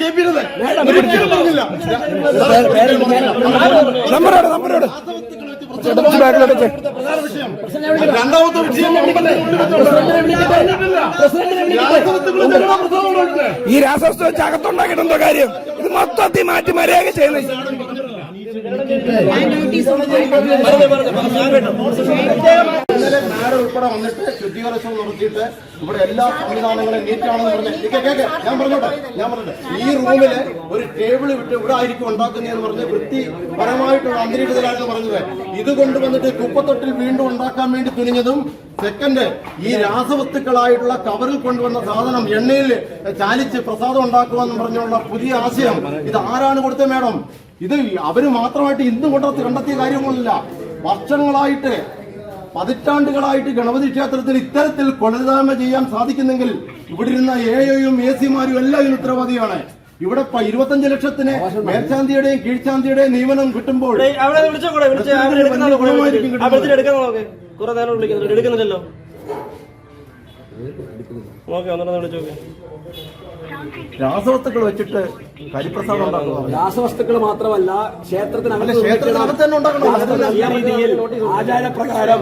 K P പറഞ്ഞില്ല. നമ്പറോട് നമ്പറോട്. രണ്ടാമത്തെ വിഷയം? ഈ രാസവസ്തു വെച്ച് അകത്തുണ്ടാക്കിയിട്ടുണ്ടോ കാര്യം? ഇത് മൊത്തത്തിൽ മാറ്റി മര്യാദ ചെയ്യുന്നത്. ഉൾപ്പെടെ വന്നിട്ട് ശുദ്ധീകരണം നടത്തിയിട്ട് ഇവിടെ എല്ലാ സംവിധാനങ്ങളും നീറ്റാണെന്ന് പറഞ്ഞ് കേക്ക് ഞാൻ പറഞ്ഞോട്ടെ ഞാൻ പറഞ്ഞോട്ടെ. ഈ റൂമിൽ ഒരു ടേബിൾ വിട്ട് ഇവിടെ ആയിരിക്കും ഉണ്ടാക്കുന്നതെന്ന് പറഞ്ഞ് വൃത്തിപരമായിട്ടുള്ള അന്തരീക്ഷത്തിലാണ് പറഞ്ഞത്. ഇത് കൊണ്ടുവന്നിട്ട് കുപ്പത്തൊട്ടിൽ വീണ്ടും ഉണ്ടാക്കാൻ വേണ്ടി തുനിഞ്ഞതും സെക്കൻഡ് ഈ രാസവസ്തുക്കളായിട്ടുള്ള കവറിൽ കൊണ്ടുവന്ന സാധനം എണ്ണയിൽ ചാലിച്ച് പ്രസാദം ഉണ്ടാക്കുക എന്ന് പറഞ്ഞുള്ള പുതിയ ആശയം. ഇത് ആരാണ് കൊടുത്തത് മേഡം? ഇത് അവർ മാത്രമായിട്ട് ഇന്ന് കൊണ്ടു കണ്ടെത്തിയ കാര്യങ്ങളല്ല വർഷങ്ങളായിട്ട് പതിറ്റാണ്ടുകളായിട്ട് ഗണപതി ക്ഷേത്രത്തിൽ ഇത്തരത്തിൽ കൊലതാമ ചെയ്യാൻ സാധിക്കുന്നെങ്കിൽ ഇവിടെ ഇരുന്ന എ ഒയും എ സിമാരും എല്ലാം ഇതിന് ഉത്തരവാദിയാണ്. ഇവിടെ ഇരുപത്തഞ്ച് ലക്ഷത്തിന് മേൽശാന്തിയുടെയും കീഴ്ശാന്തിയുടെയും നിയമനം കിട്ടുമ്പോൾ എടുക്കുന്നില്ലല്ലോ. രാസവസ്തുക്കൾ വെച്ചിട്ട് കരിപ്രസാദം ഉണ്ടാക്കുക രാസവസ്തുക്കൾ മാത്രമല്ല ക്ഷേത്രത്തിനകത്ത് ക്ഷേത്രത്തിനകത്ത് തന്നെ ഉണ്ടാക്കണം. ആചാരപ്രകാരം